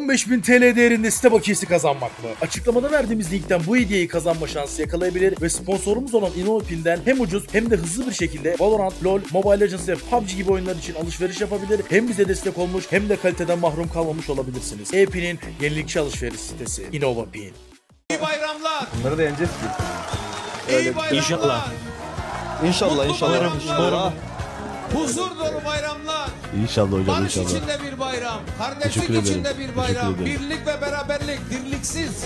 15.000 TL değerinde site bakiyesi kazanmak mı? Açıklamada verdiğimiz linkten bu hediyeyi kazanma şansı yakalayabilir ve sponsorumuz olan InnoPin'den hem ucuz hem de hızlı bir şekilde Valorant, LoL, Mobile Legends ve PUBG gibi oyunlar için alışveriş yapabilir. Hem bize destek olmuş hem de kaliteden mahrum kalmamış olabilirsiniz. E-Pin'in yenilikçi alışveriş sitesi InnovaPin. İyi bayramlar. Bunları da yeneceğiz ki. İyi bayramlar. İnşallah. İnşallah Mutlu inşallah. inşallah. Huzur dolu bayramlar. İnşallah hocam Barış inşallah. içinde bir bayram. Kardeşlik içinde bir bayram. Birlik ve beraberlik. Dirliksiz.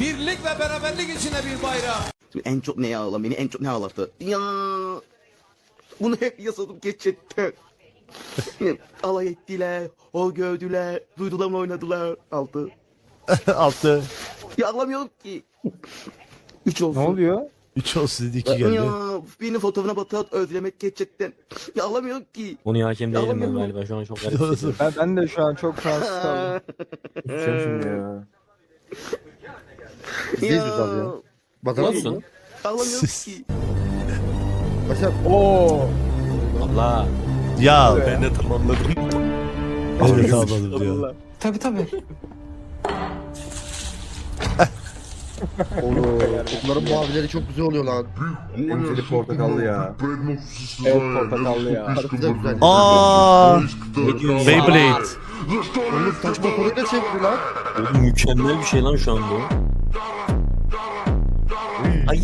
Birlik ve beraberlik içinde bir bayram. En çok ne ağlam beni en çok ne ağlattı? Ya bunu hep yasadım geçetten. Alay ettiler, o gördüler, duydular mı oynadılar. Altı. Altı. Ya ağlamıyorum ki. Üç olsun. Ne oluyor? 3 olsun dedi 2 Ya, geldi. birinin fotoğrafına batırat özlemek geçecekten. Ya ağlamıyorum ki. Bunu hakem değilim ben galiba. Şu an çok garip hissediyorum. Ben, ben de şu an çok şanssız kaldım. Gideceğim şimdi ya. Ya. Olsun. Ağlamıyorum Siz- ki. Oo. Allah. Ya Ben de tamamladım. De tamamladım diyor. Tabii tabii. Bunların muavileri çok güzel oluyor lan. Emzeli portakallı ya. Evet portakallı ya. Karısı da güzel. Aa, Ne diyorsun ya? Beyblade. Oğlum taş motoru da çeviriyor lan. Oğlum mükemmel bir şey lan şu an bu. Ay.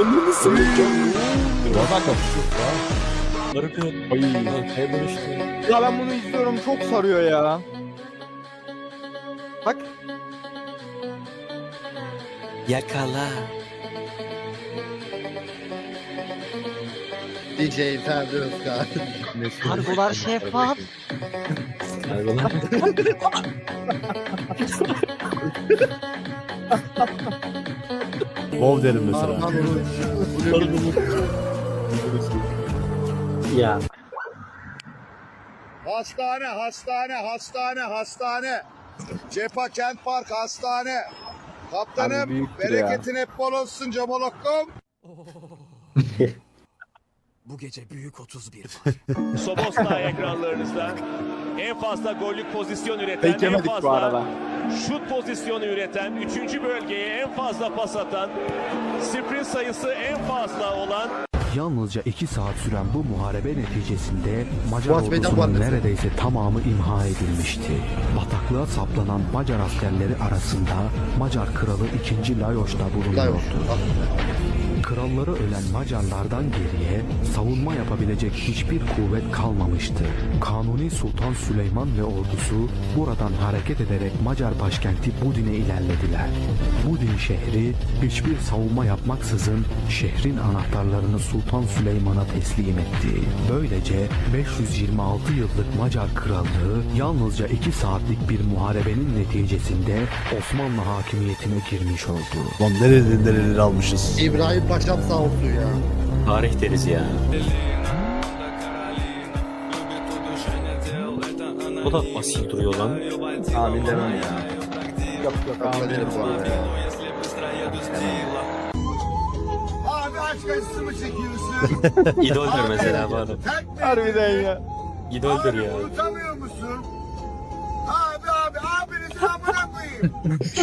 Onu nasıl mükemmel? Valla kapışıyor ya. Harika. Ay. Arkaya dönüştü. Ya ben bunu izliyorum çok sarıyor ya. Bak. Yakala. DJ Ferdi Özkan. Kargolar şeffaf. Harbi lan. Bov derim mesela. Ya. Hastane, hastane, hastane, hastane. Cepha Kent Park Hastane. Kaptanım, büyüktür bereketin hep bol olsun Camolokkum. Bu gece büyük 31 Soboslay ekranlarınızda en fazla gollük pozisyon üreten, en bu fazla arada. şut pozisyonu üreten, 3. bölgeye en fazla pas atan, sprint sayısı en fazla olan Yalnızca 2 saat süren bu muharebe neticesinde Macar Fuat ordusunun neredeyse tamamı imha edilmişti. Bataklığa saplanan Macar askerleri arasında Macar kralı 2. Lajos da Layoş. Kralları ölen Macarlardan geriye savunma yapabilecek hiçbir kuvvet kalmamıştı. Kanuni Sultan Süleyman ve ordusu buradan hareket ederek Macar başkenti Budin'e ilerlediler. Budin şehri hiçbir savunma yapmaksızın şehrin anahtarlarını Sultan Süleyman'a teslim etti. Böylece 526 yıllık Macar krallığı yalnızca 2 saatlik bir muharebenin neticesinde Osmanlı hakimiyetine girmiş oldu. Lan nereleri nereleri almışız. İbrahim Paşam sağ olsun ya. Tarih deriz ya. O da asil duruyor lan. Amin demem ya. Yok yok amin derim bu arada ya. Abi aşk acısı mı çekiyorsun? İdoldür mesela bu adam. Harbiden ya. İdoldür ya. Unutamıyor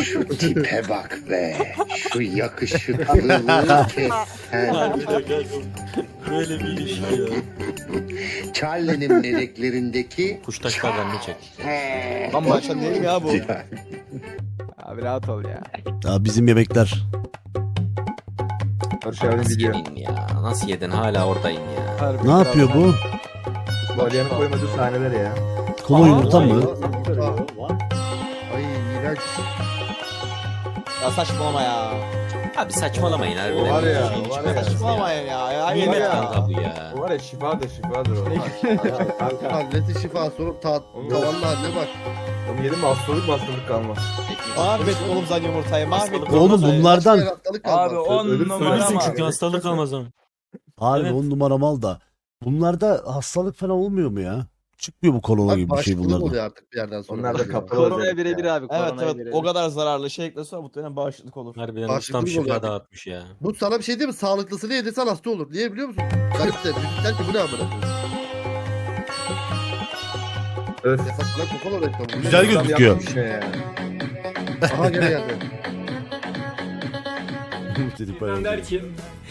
Şu tipe bak be. Şu yakışıklılığı kes. Harbiden kanka. Böyle bir ilişki ya. Charlie'nin meleklerindeki Kuştaşlardan ne çek? Lan baştan değil ya bu? Abi rahat ol ya. Ya bizim yemekler. Barış abinin Nasıl gidiyor. yedin ya? Nasıl yedin? Hala oradayım ya. Harbi Ne yapıyor bu? Bu Aliye'nin koymadığı sahneler ya. Kola yumurta mı? Ay iğrenç. Ya saçmalama ya. Abi saçmalamayın harbiden. Var ya, Şeyin var içine ya. Saçmalamayın ya. ya. Nimet ya. kanka bu ya. Bu var ya şifadır şifadır o. Kanka. Hazreti şifa sorup ta tavanın haline bak. Onu yedim mi hastalık hastalık kalmaz. Mahvet oğlum sen yumurtayı. Mahvet. Oğlum bunlardan Başka haftalık kalmaz. Abi on Ölürsün çünkü hastalık kalmaz ama. Evet. on numara mal da. Bunlarda hastalık falan olmuyor mu ya? Çıkmıyor bu korona Bak gibi bir şey bunlardan. oluyor artık bir yerden sonra. Onlar da kapalı Koronaya birebir ya. abi. Evet evet. O kadar zararlı şey eklese muhtemelen bağışıklık olur. Harbiden Bağışıklık ustam oluyor. şifa dağıtmış ya. Bu sana bir şey değil mi? Sağlıklısını yedirsen hasta olur. Niye biliyor musun? Garip de. Düşünsen ki bu ne amına koyayım? Reklamı. Güzel gözüküyor. Aha gene geldi. Dedik bayağı. Der ki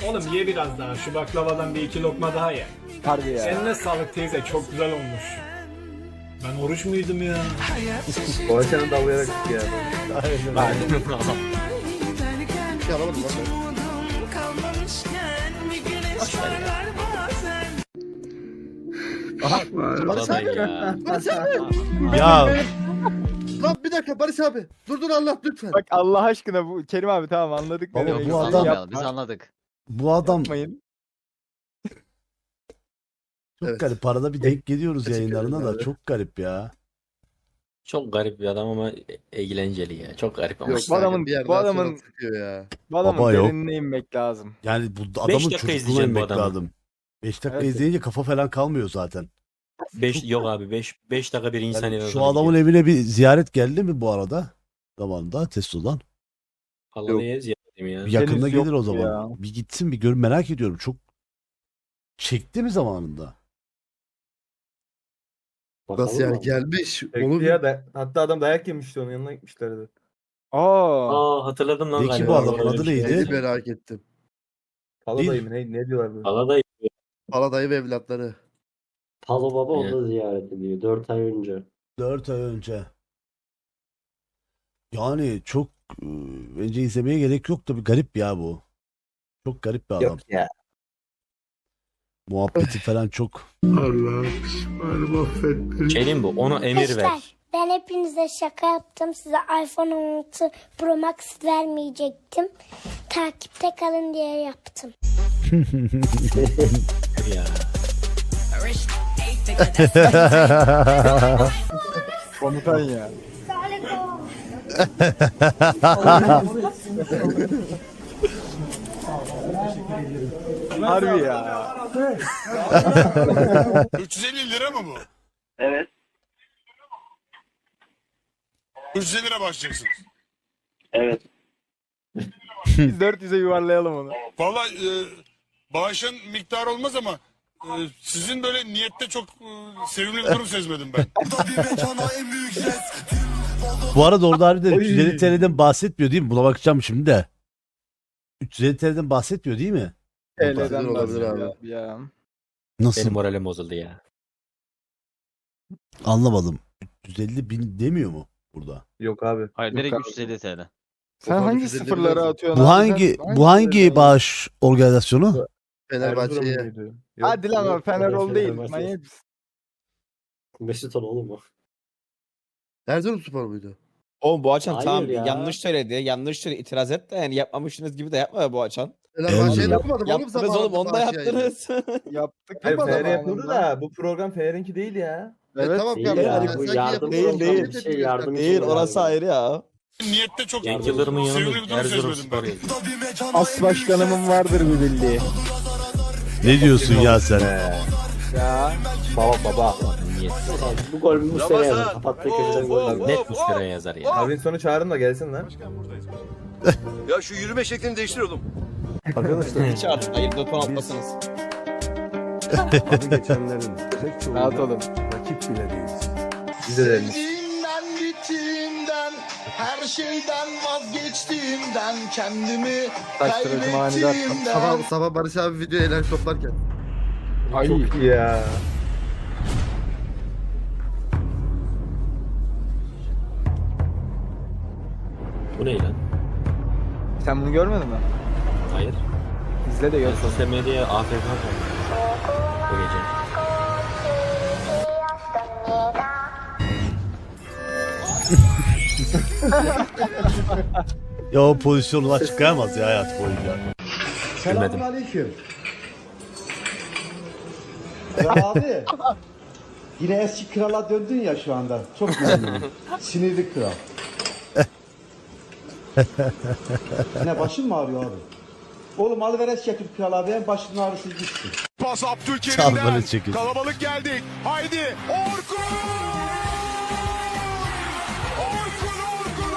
oğlum ye biraz daha şu baklavadan bir iki lokma daha ye. Harbi ya. Eline sağlık teyze çok güzel olmuş. Ben oruç muydum ya? O senin dallayarak ya. Bir şey alamadım lan ben. Aha. Barış abi. Barış abi. Ya Lan bir dakika Barış abi. Dur dur anlat lütfen. Bak Allah aşkına bu Kerim abi tamam anladık. Baba, bu adam- yapma. Biz anladık. bu adam Yapmayın. Çok Evet. garip. Arada bir denk geliyoruz Teşekkür yayınlarına ederim da abi. çok garip ya. Çok garip bir adam ama eğlenceli ya. Çok garip ama. Yok, bu adamın- bir yerden bu adamın- sonra sıkıyor ya. Bu adamın Baba yok. derinine inmek lazım. Yani bu Beş adamın dakika çocukluğuna izleyeceğim bu inmek adamı. lazım. 5 dakika Evet. izleyince kafa falan kalmıyor zaten. 5 yok abi 5 5 dakika bir insan Yani şu adamın evine bir ziyaret geldi mi bu arada? Zamanında Testo'dan. Vallahi neye ziyaretim ya. Bir yakında Henüz gelir o yok zaman. ya. Bir gitsin bir gör merak ediyorum. Çok çekti mi zamanında? Nasıl yani gelmiş. Onu bir... da, hatta adam dayak yemişti onun yanına gitmişlerdi. Aa. Aa hatırladım lan. Peki galiba. bu adamın adı şey. neydi? Neydi merak ettim. Değil. mı ne, ne diyorlar böyle? Paladayı. Paladayı ve evlatları. Palo baba o da ziyaret ediyor 4 ay önce. 4 ay önce. Yani çok e, bence izlemeye gerek yok da bir garip ya bu. Çok garip bir adam. ya. Muhabbeti falan çok. Şey diyeyim bu ona emir ver. Ben hepinize şaka yaptım. Size iPhone 16 Pro Max vermeyecektim. Takipte kalın diye yaptım. Ya. Komutan ya. Harbi ya. 350 lira mı bu? Evet. 350 lira başlayacaksınız. Evet. Biz 400'e yuvarlayalım onu. Valla e, bağışın miktarı olmaz ama e, sizin böyle niyette çok e, sevimli bir durum sezmedim ben. Bu arada orada harbiden 350 TL'den bahsetmiyor değil mi? Buna bakacağım şimdi de. 350 TL'den bahsetmiyor değil mi? TL'den olabilir abi. ya. Nasıl? Benim moralim bozuldu ya. Anlamadım. 350 bin demiyor mu burada? Yok abi. Hayır Yok direkt abi. 350 TL. Sen Okan hangi 350 sıfırları biliyorsun. atıyorsun? Bu abi? hangi Sen bu hangi bağış organizasyonu? Fenerbahçe'ye. Hadi lan o Fenerol değil. Manyak mısın? Mesut oğlum o. Erzurum Spor muydu? Oğlum bu açan Hayır tamam ya. yanlış söyledi. Yanlış söyledi. itiraz et de yani yapmamışsınız gibi de yapma bu açan. Fenerbahçe'ye yapmadım oğlum Yaptınız zamanında oğlum onu da Bahçe'ye. yaptınız. Yaptık. Hayır, ama Fener zamanında. bu program Fener'inki değil ya. E, Evet. tamam Değil kardeşim. ya, ben bu sanki yardım yapıp değil, değil. Bir şey yardım? Değil orası ayrı ya. niyette çok Cenk Yıldırım'ın yanında bir durum Erzurum sezmedim Spor ben. yazıyor. As başkanımın vardır bir bildiği. Ne diyorsun ya sen? Ya. Baba baba. Bu gol Muslera yazar. Kapattığı köşeden gol. Net Muslera'ya yazar ya. Abin sonu çağırın da gelsin lan. Ya şu yürüme şeklini değiştir oğlum. Arkadaşlar hiç artık hayır dökün atmasınız. Rahat olun. Biz de derim. Gittiğimden gittiğimden her şeyden vazgeçtiğimden kendimi Taştırıcı manidar. Sabah, sabah Barış abi video eğlence toplarken. Ay. Çok iyi ya. Bu ne lan? Sen bunu görmedin mi? Hayır. İzle de gör. sosyal medyaya AFK kaldım. Bu gece. Ya o pozisyonuna çıkayamaz ya hayat boyunca. Gülmedim. aleyküm. Ya abi. Yine eski krala döndün ya şu anda. Çok memnunum. Sinirli kral. Yine başın mı ağrıyor abi? Oğlum alıveres getir kral abi. En başının ağrısı gitsin. Pas Çal Abdülkerim'den. Kalabalık geldik. Haydi. Orkun! Orkun Orkun!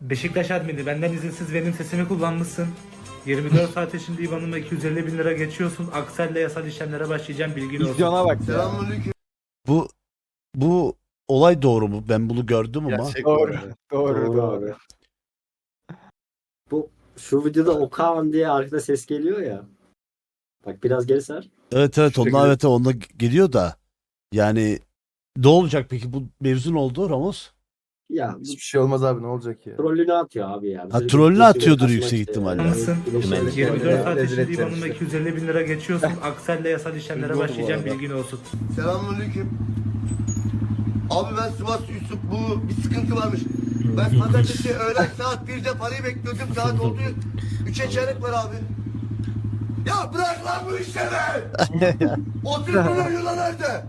Beşiktaş admini benden izinsiz benim sesimi kullanmışsın. 24 saat içinde IBAN'ıma 250 bin lira geçiyorsun. Aksel'le yasal işlemlere başlayacağım bilgin olsun. Bak. Bu bu olay doğru mu? Ben bunu gördüm ama. Doğru. Doğru doğru. Bu şu videoda Okan diye arkada ses geliyor ya. Bak biraz geri sar. Evet evet Şu onlar şekilde- evet onda geliyor da yani ne olacak peki bu mevzu ne oldu Ramos? Ya Hiçbir şey olmaz abi ne olacak ya. trollünü atıyor abi ya. Ha, trollünü atıyordur yüksek ihtimalle. Nasılsın? 24 saat Rezil içinde edeceğim IBAN'ıma işte. 250 bin lira geçiyorsun. Aksel'le yasal işlemlere başlayacağım bilgin olsun. Selamünaleyküm. Abi ben Sivas Yusuf bu bir sıkıntı varmış. Ben pazartesi öğlen saat 1'de parayı bekliyordum saat oldu 3'e çeyrek var abi. Ya bırak lan bu işleri. 30 milyon euro nerede?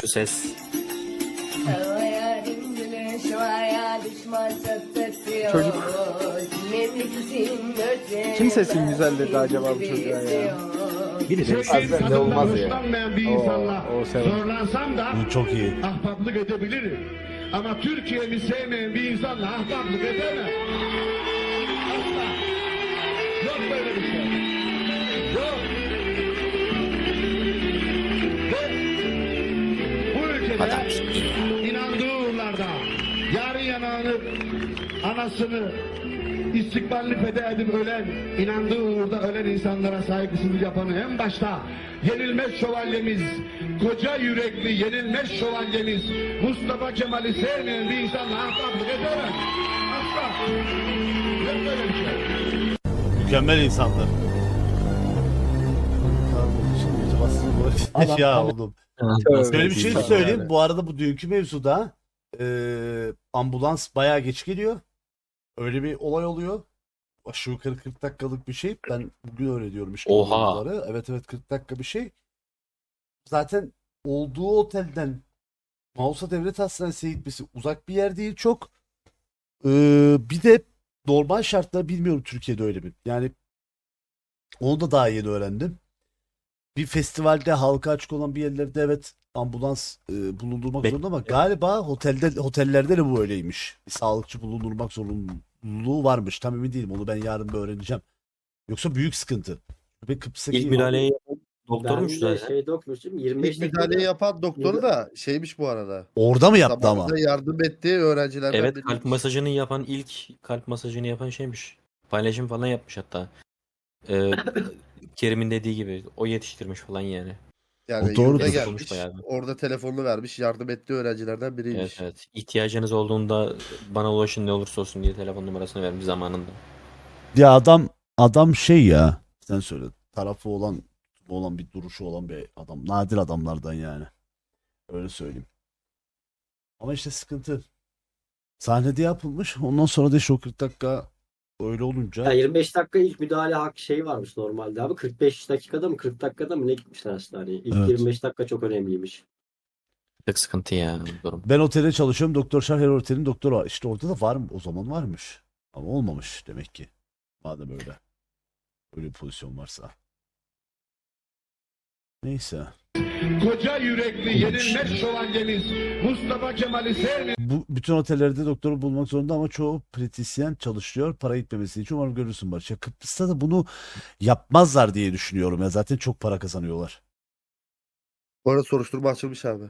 Şu ses. Çocuk. Kim sesin güzel dedi acaba bu çocuğa ya? Biri demiş. Ne olmaz ya. O, o sever. Zorlansam da Bu çok iyi. ahbaplık edebilirim. Ama Türkiye'mi sevmeyen bir insanla ahbaplık edemem. Asla. Yok böyle bir şey. Yok. Bu ülkede inandığı uğurlarda yarın yanağını anasını istikbalini feda edip ölen, inandığı uğurda ölen insanlara saygısızlık yapanı en başta yenilmez şövalyemiz, koca yürekli yenilmez şövalyemiz Mustafa Kemal'i sevmeyen bir insanla ahbaplık edemem. Asla. Yok böyle bir şey. Mükemmel insanlar. ya oğlum. Böyle bir şey söyleyeyim. Bu arada bu dünkü mevzuda eee, ambulans bayağı geç geliyor. Öyle bir olay oluyor. Aşağı yukarı 40 dakikalık bir şey. Ben bugün öyle diyorum işte. Oha. bunları. Evet evet 40 dakika bir şey. Zaten olduğu otelden Mausa Devlet Hastanesi'ne gitmesi uzak bir yer değil çok. Eee, bir de normal şartlar bilmiyorum Türkiye'de öyle mi? Yani onu da daha yeni öğrendim. Bir festivalde halka açık olan bir yerlerde evet ambulans e, bulundurmak Bek- zorunda ama galiba otelde otellerde de bu öyleymiş. Bir sağlıkçı bulundurmak zorunluluğu varmış. Tam emin değilim. Onu ben yarın bir öğreneceğim. Yoksa büyük sıkıntı. Ve Kıbrıs'taki İlk müdahaleyi yapan doktormuş zaten. şeyde okumuştum 25 İlk müdahaleyi yapan doktoru da şeymiş bu arada. orada mı yaptı ama? Zamanında yardım ettiği öğrencilerden Evet biri. kalp masajını yapan ilk kalp masajını yapan şeymiş. Paylaşım falan yapmış hatta. Ee, Kerim'in dediği gibi o yetiştirmiş falan yani. Yani O doğru yurda diyor. gelmiş. Bayağı. Orada telefonunu vermiş. Yardım ettiği öğrencilerden biriymiş. Evet evet. İhtiyacınız olduğunda bana ulaşın ne olursa olsun diye telefon numarasını vermiş zamanında. Ya adam adam şey ya. Sen söyle. Tarafı olan olan bir duruşu olan bir adam. Nadir adamlardan yani. Öyle söyleyeyim. Ama işte sıkıntı. Sahnede yapılmış. Ondan sonra da işte o 40 dakika öyle olunca 25 dakika ilk müdahale hak şey varmış normalde abi. 45 dakikada mı 40 dakikada mı ne gitmişler hastaneye. İlk Evet. 25 dakika çok önemliymiş. Tek sıkıntı ya bu durum. Ben otelde çalışıyorum. Doktor Şah her otelin doktoru var. İşte orada da var mı? O zaman varmış. Ama olmamış demek ki. Madem öyle. Öyle bir pozisyon varsa. Neyse. Koca yürekli yenilmez şövalyemiz Mustafa Kemal'i sevmeyen Bu bütün otellerde doktoru bulmak zorunda ama çoğu pratisyen çalışıyor. Para gitmemesi için umarım görürsün Barış. Ya Kıbrıs'ta da bunu yapmazlar diye düşünüyorum ya. Zaten çok para kazanıyorlar. Bu arada soruşturma açılmış abi.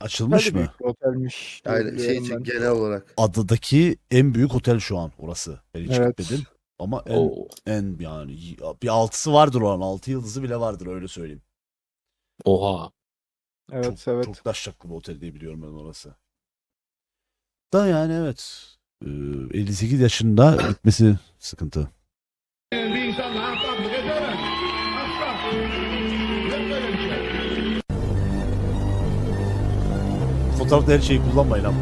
Açılmış Hadi mı? otelmiş. Yani şey için genel olarak. Adadaki en büyük otel şu an orası. Ben hiç Evet. gitmedim. Ama en, Oo. en yani bir altısı vardır oranın. Altı yıldızı bile vardır öyle söyleyeyim. Oha. Evet çok, evet. Çok daşşaklı bir otel diye biliyorum ben orası. Da yani evet. Ee, 58 yaşında gitmesi sıkıntı. bir. Fotoğrafta her şeyi kullanmayın ama.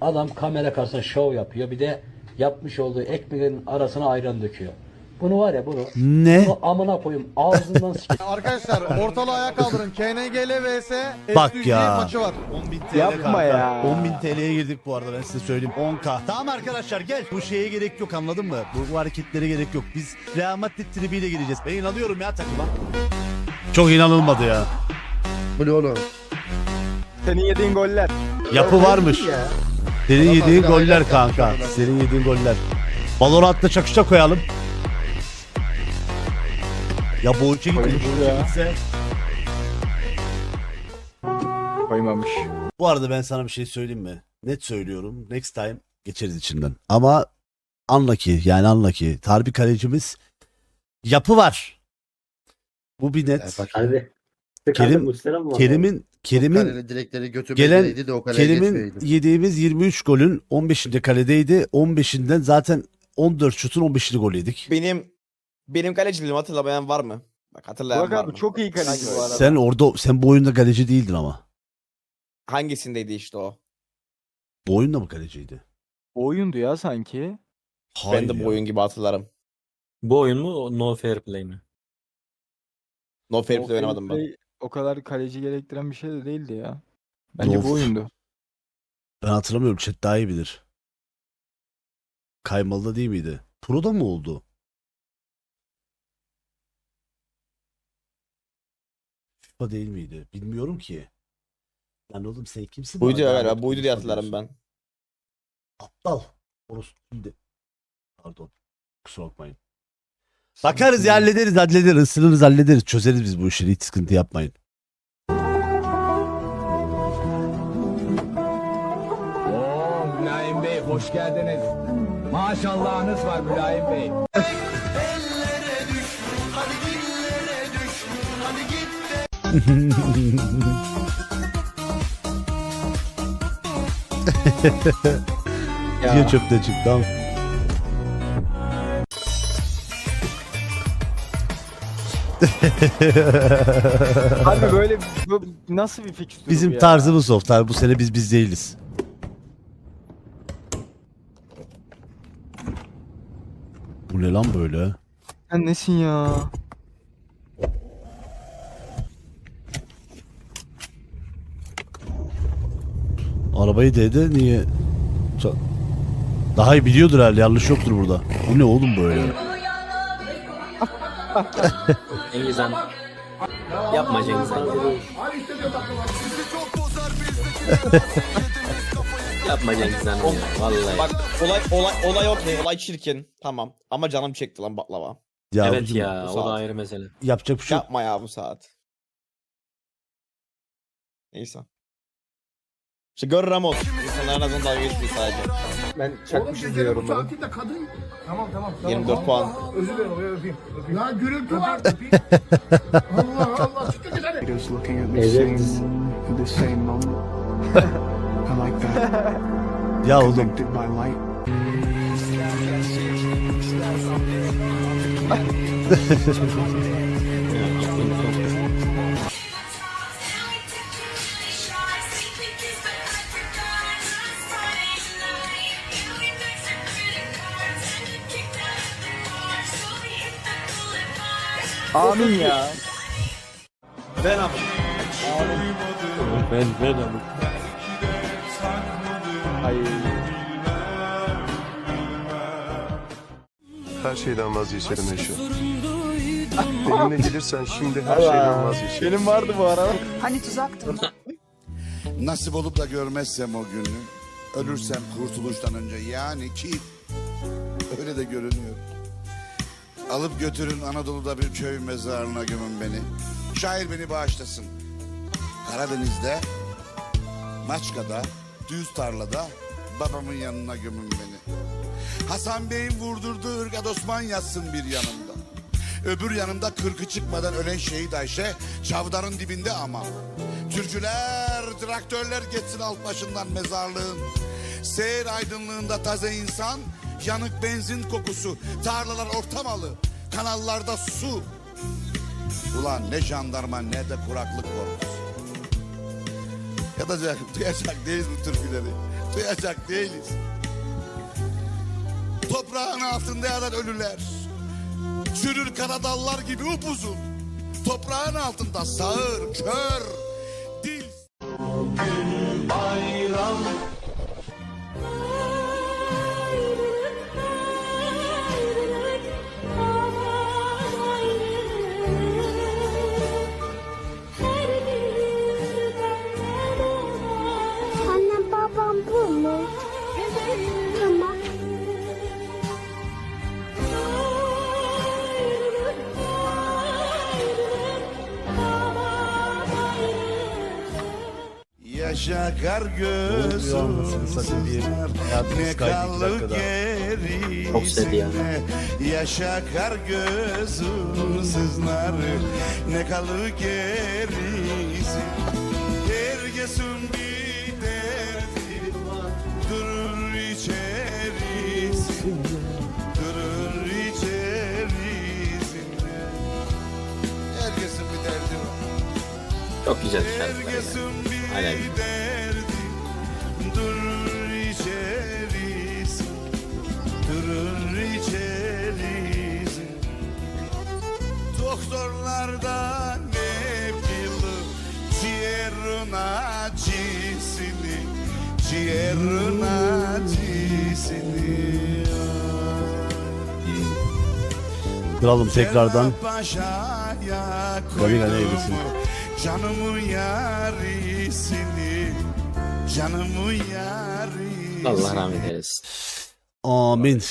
Adam kamera karşısında şov yapıyor. Bir de yapmış olduğu ekmeğin arasına ayran döküyor. Bunu var ya bunu. Ne? Bunu amına koyayım ağzından sikeyim. Arkadaşlar ortalığı ayağa kaldırın. KNGL vs Bak SDG ya. maçı var. 10.000 TL Yapma kanka. ya. 10.000 TL'ye girdik bu arada ben size söyleyeyim. 10k. Tamam arkadaşlar gel. Bu şeye gerek yok anladın mı? Bu, bu hareketlere gerek yok. Biz Real Madrid tribiyle gireceğiz. Ben inanıyorum ya takıma. Çok inanılmadı ya. Bu ne oğlum? Senin yediğin goller. Yapı varmış. Ya. Senin yediğin goller kanka. Senin yediğin goller. Valorant'ta çakışta koyalım. Ya ya. gitse. Koymamış. Bu arada ben sana bir şey söyleyeyim mi? Net söylüyorum. Next time geçeriz içinden. Ama anla ki yani anla ki harbi kalecimiz yapı var. Bu bir net. Evet, bak, Hadi. Kerim, Kerim'in Kerim'in gelen- de o Kerim'in yediğimiz 23 golün 15'inde kaledeydi. 15'inden zaten 14 şutun 15'ini gol yedik. Benim benim kaleciliğimi hatırlamayan var mı? Bak hatırlayan Burak var abi mı? çok iyi kaleci bu arada. Sen orada sen bu oyunda kaleci değildin ama. Hangisindeydi işte o? Bu oyunda mı kaleciydi? Bu oyundu ya sanki. Hayır ben de ya. bu oyun gibi hatırlarım. Bu oyun mu? No Fair Play mi? No fair play oynamadım ben. O kadar kaleci gerektiren bir şey de değildi ya. Bence Of. bu oyundu. Ben hatırlamıyorum. Chat daha iyi bilir. Kaymalı'da değil miydi? Pro'da mı oldu? FIFA değil miydi? Bilmiyorum ki. Lan oğlum sen kimsin? Buydu ya galiba. Buydu diye hatırlarım ben. Aptal. Orası şimdi. Pardon. Kusura bakmayın. Bakarız ya hallederiz hallederiz. Isınırız hallederiz. Çözeriz biz bu işleri. Hiç sıkıntı yapmayın. Oo Mülayim Bey hoş geldiniz. Maşallahınız var Mülayim Bey. Diye çöpte çıktı. Harbi böyle bu nasıl bir fikstür Bizim ya? tarzımız of. Tabii bu sene biz biz değiliz. Bu ne lan böyle? Sen nesin ya? Arabayı dedi niye? Daha iyi biliyordur herhalde yanlış yoktur burada. Bu ne oğlum böyle? Cengiz Han. Yapma Cengiz Han. Yapma Cengiz Han ya. Vallahi. Bak olay olay olay okey. Olay çirkin. Tamam. Ama canım çekti lan baklava. Ya evet abicim, ya o da ayrı mesele. Yapacak bir şey. Yapma ya bu saat. Neyse. İşte gör Ramos. İnsanlar en azından dalga geçmiyor sadece. Ben çakmışız diyorum bunu. 24 puan. Ya gürültü var. Allah Allah. Çıkın hadi. Evet. Ya oğlum Amin ya. Ben abi. Ben ben abi. Ay. Her şeyden vazgeçerim Eşo. Benimle gelirsen şimdi her şeyden vazgeçerim. Benim vardı bu ara. Hani tuzaktı? Nasip olup da görmezsem o günü, ölürsem kurtuluştan önce yani ki öyle de görünüyor. Alıp götürün Anadolu'da bir köy mezarlığına gömün beni. Şair beni bağışlasın. Karadeniz'de, Maçka'da, düz tarlada babamın yanına gömün beni. Hasan Bey'in vurdurduğu ırgat Osman yazsın bir yanımda. Öbür yanımda kırkı çıkmadan ölen şehit Ayşe çavdarın dibinde ama. Türküler, traktörler geçsin alt başından mezarlığın. Seyir aydınlığında taze insan, yanık benzin kokusu, tarlalar ortamalı, kanallarda su. Ulan ne jandarma ne de kuraklık korkusu. Yatacak, duyacak değiliz bu türküleri. Duyacak değiliz. Toprağın altında yatan ölüler. Çürür kara dallar gibi upuzun. Toprağın altında sağır, kör, Bu mu? Evet. Tamam. Gözüm ne kalır gerisine Yaşa kar gözüm sızlar ne kalır gerisine Her gözüm Çok güzel şarkılar. yani. Aynen. derdi Durur içerisi Durur içerisi Doktorlardan hep yıllık Ciğerin acısını Ciğerin acısını Kralım tekrardan gani eylesin. Canımın yarisini Canımın yarisini Allah rahmet eylesin. amin.